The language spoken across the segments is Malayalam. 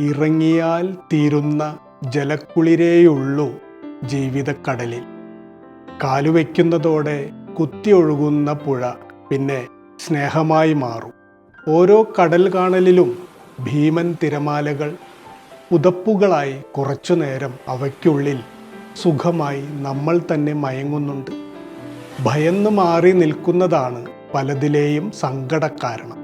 ഇറങ്ങിയാൽ തീരുന്ന ജലക്കുളിരേയുള്ളൂ ജീവിതക്കടലിൽ. കാലുവെക്കുന്നതോടെ കുത്തിയൊഴുകുന്ന പുഴ പിന്നെ സ്നേഹമായി മാറും. ഓരോ കടൽ കാണലിലും ഭീമൻ തിരമാലകൾ പുതപ്പുകളായി കുറച്ചു നേരം അവയ്ക്കുള്ളിൽ സുഖമായി നമ്മൾ തന്നെ മയങ്ങുന്നുണ്ട്. ഭയന്ന് മാറി നിൽക്കുന്നതാണ് പലതിലെയും സങ്കടക്കാരണം.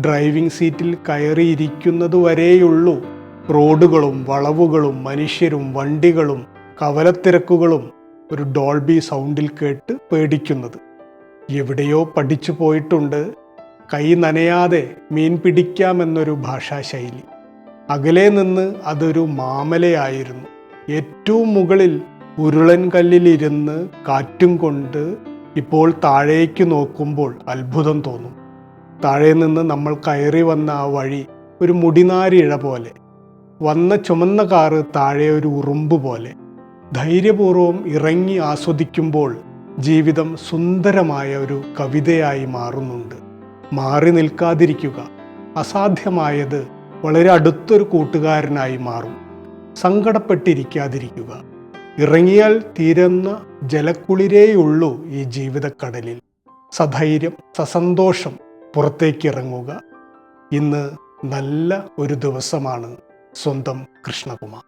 ഡ്രൈവിംഗ് സീറ്റിൽ കയറിയിരിക്കുന്നതുവരെയുള്ളൂ. റോഡുകളും വളവുകളും മനുഷ്യരും വണ്ടികളും കവലത്തിരക്കുകളും ഒരു ഡോൾബി സൗണ്ടിൽ കേട്ട് പേടിക്കുന്നത്. എവിടെയോ പഠിച്ചു പോയിട്ടുണ്ട്. കൈ നനയാതെ മീൻ പിടിക്കാമെന്നൊരു ഭാഷാശൈലി. അകലെ നിന്ന് അതൊരു മാമലയായിരുന്നു. ഏറ്റവും മുകളിൽ ഉരുളൻ കല്ലിലിരുന്ന് കാറ്റും കൊണ്ട് ഇപ്പോൾ താഴേക്ക് നോക്കുമ്പോൾ അത്ഭുതം തോന്നും. താഴെ നിന്ന് നമ്മൾ കയറി വന്ന ആ വഴി ഒരു മുടിനാരിഴ പോലെ. വന്ന ചുമന്ന കാറ് താഴെ ഒരു ഉറുമ്പ് പോലെ. ധൈര്യപൂർവം ഇറങ്ങി ആസ്വദിക്കുമ്പോൾ ജീവിതം സുന്ദരമായ ഒരു കവിതയായി മാറുന്നുണ്ട്. മാറി നിൽക്കാതിരിക്കുക. അസാധ്യമായത് വളരെ അടുത്തൊരു കൂട്ടുകാരനായി മാറും. സങ്കടപ്പെട്ടിരിക്കാതിരിക്കുക. ഇറങ്ങിയാൽ തീരുന്ന ജലക്കുളിരേയുള്ളൂ ഈ ജീവിതക്കടലിൽ. സധൈര്യം സസന്തോഷം പുറത്തേക്ക് ഇറങ്ങുക ഇന്ന് നല്ല ഒരു ദിവസമാണ് സ്വന്തം കൃഷ്ണകുമാർ.